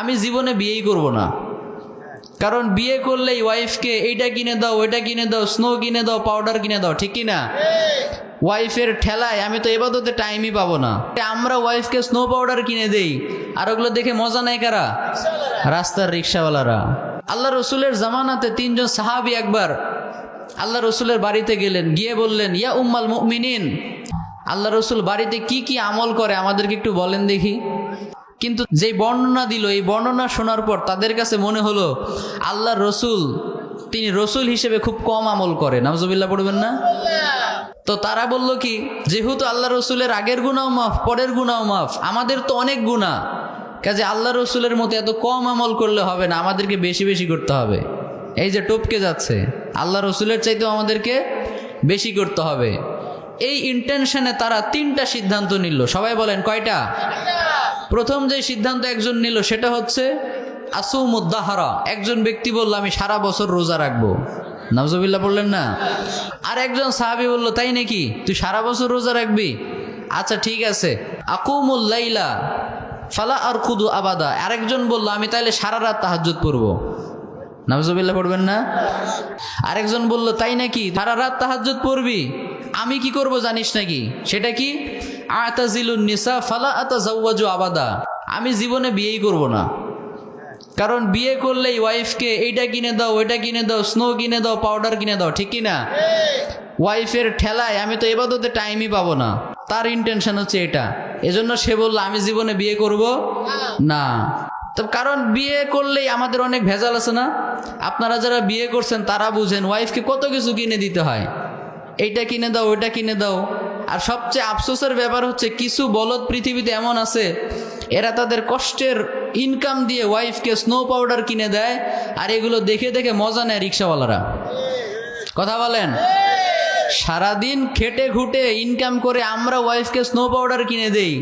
আমি জীবনে বিয়েই করব না। কারণ বিয়ে করলেই ওয়াইফকে এইটা কিনে দাও, ওইটা কিনে দাও স্নো কিনে দাও পাউডার কিনে দাও, ঠিক কি না? ওয়াইফের ঠেলায় আমি তো এবাদতে টাইমই পাবো না। আমরা ওয়াইফকে স্নো পাউডার কিনে দেই, আর ওগুলো দেখে মজা নেয় কারা? রাস্তার রিক্সাওয়ালারা। আল্লাহ রসুলের জামানাতে তিনজন সাহাবি একবার আল্লাহ রসুলের বাড়িতে গেলেন, গিয়ে বললেন, ইয়া উম্মাল মুমিনিন। আল্লাহ রসুল বাড়িতে কি কি আমল করে আমাদেরকে একটু বলেন দেখি। কিন্তু যেই বর্ণনা দিল, এই বর্ণনা শোনার পর তাদের কাছে মনে হলো আল্লাহ রসুল, তিনি রসুল হিসেবে খুব কম আমল করে নামজবিল্লা পড়বেন না? তো তারা বলল কি, যেহেতু আল্লাহ রসুলের আগের গুণাও মাফ, পরের গুণাও মাফ, আমাদের তো অনেক গুণা। কাজে আল্লাহ রসুলের মতো এত কম আমল করলে হবে না, আমাদেরকে বেশি বেশি করতে হবে। এই যে টপকে যাচ্ছে আল্লাহ রসুলের চাইতেও আমাদেরকে বেশি করতে হবে। এই ইন্টেনশনে তারা তিনটা সিদ্ধান্ত নিল। সবাই বলেন, কয়টা? প্রথম যে সিদ্ধান্ত একজন নিল সেটা হচ্ছে, আসুমুদ্দাহারা। একজন ব্যক্তি বলল, আমি সারা বছর রোজা রাখব। নজবিল্লা বললেন, না। আর একজন সাহাবি বলল, তাই নাকি? তুই সারা বছর রোজা রাখবি? আচ্ছা ঠিক আছে। আকুমুল লাইলা ফালা আর খুদু আবাদা। আরেকজন বলল, আমি তাহলে সারা রাত তাহাজ্জুদ পড়ব। নামজবিল্লা পড়বেন না? আরেকজন বলল, তাই নাকি? সারা রাত তাহাজ্জুদ পড়বি? আমি কি করব জানিস নাকি? সেটা কি? আতাজিলুন নিসা ফালা আতা জাওয়াজু আবাদা। আমি জীবনে বিয়েই করব না। কারণ বিয়ে করলেই ওয়াইফকে এইটা কিনে দাও, ওইটা কিনে দাও স্নো কিনে দাও পাউডার কিনে দাও, ঠিক কি না? ওয়াইফের ঠেলায় আমি তো এবাদতে টাইমই পাবো না। তার ইন্টেনশন হচ্ছে এটা। এজন্য সে বলল, আমি জীবনে বিয়ে করব না। তো কারণ বিয়ে করলেই আমাদের অনেক ভেজাল আছে না? আপনারা যারা বিয়ে করছেন, তারা বুঝেন, ওয়াইফকে কত কিছু কিনে দিতে হয়? এইটা কিনে দাও, ওইটা কিনে দাও। আর সবচেয়ে আফসোসের ব্যাপার হচ্ছে কিছু বলদ পৃথিবীতে এমন আছে, এরা তাদের কষ্টের ইনকাম দিয়ে ওয়াইফকে স্নো পাউডার কিনে দেয়, আর এগুলো দেখে দেখে মজা নেয় রিক্সাওয়ালারা। কথা বলেন? সারাদিন খেটে খুটে ইনকাম করে আমরা ওয়াইফকে স্নো পাউডার কিনে দেই,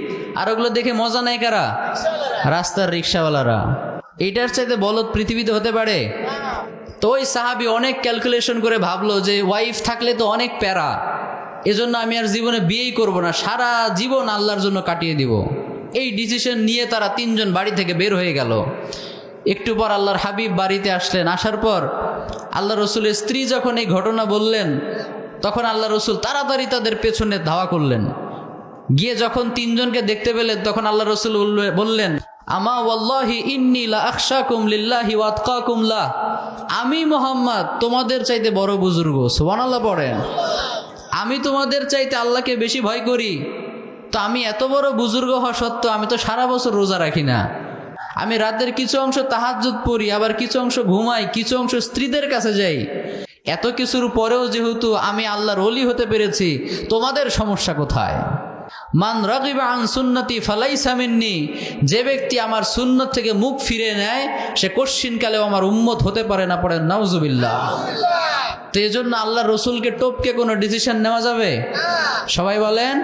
আর ওগুলো দেখে মজা নেয় কারা? রাস্তার রিক্সাওয়ালারা। এটার চাইতে বলদ পৃথিবীতে হতে পারে? তো ওই সাহাবি অনেক ক্যালকুলেশন করে ভাবলো যে ওয়াইফ থাকলে তো অনেক প্যারা। এজন্য আমি আর জীবনে বিয়েই করব না, সারা জীবন আল্লাহর জন্য কাটিয়ে দিব। এই ডিসিশন নিয়ে তারা তিনজন বাড়ি থেকে বের হয়ে গেল। একটু পর আল্লাহর হাবিব বাড়িতে আসলেন। আসার পর আল্লাহ রসুলের স্ত্রী যখন এই ঘটনা বললেন, তখন আল্লাহ রসুল তাড়াতাড়ি তাদের পেছনে ধাওয়া করলেন। গিয়ে যখন তিনজনকে দেখতে পেলেন, তখন আল্লাহ রসুল বললেন, আমা ওয়াল্লাহি ইন্নি লা আখশাকুম লিল্লাহি ওয়াতকাকুম লা। আমি মোহাম্মদ, তোমাদের চাইতে বড় বুজুর্গ, সুবহানাল্লাহ পড়েন। আমি তোমাদের চাইতে আল্লাহকে বেশি ভয় করি। তো আমি এত বড় বুজুর্গ হওয়া সত্ত্বেও আমি তো সারা বছর রোজা রাখি না। আমি রাতের কিছু অংশ তাহাজ্জুদ পড়ি, আবার কিছু অংশ ঘুমাই, কিছু অংশ স্ত্রীদের কাছে যাই। এত কিছুর পরেও যেহেতু আমি আল্লাহর অলি হতে পেরেছি, তোমাদের সমস্যা কোথায়? মান রাগিবা আন সুন্নতি ফালাই সামিননি যে ব্যক্তি আমার সুন্নত থেকে মুখ ফিরে নেয়, সে কশ্চিনকালেও আমার উম্মত হতে পারে না, পড়েন নাউজুবিল্লাহ। তো এই জন্য আল্লাহ রসুলকে টপকে কোনো ডিসিশন নেওয়া যাবে? সবাই বলেন?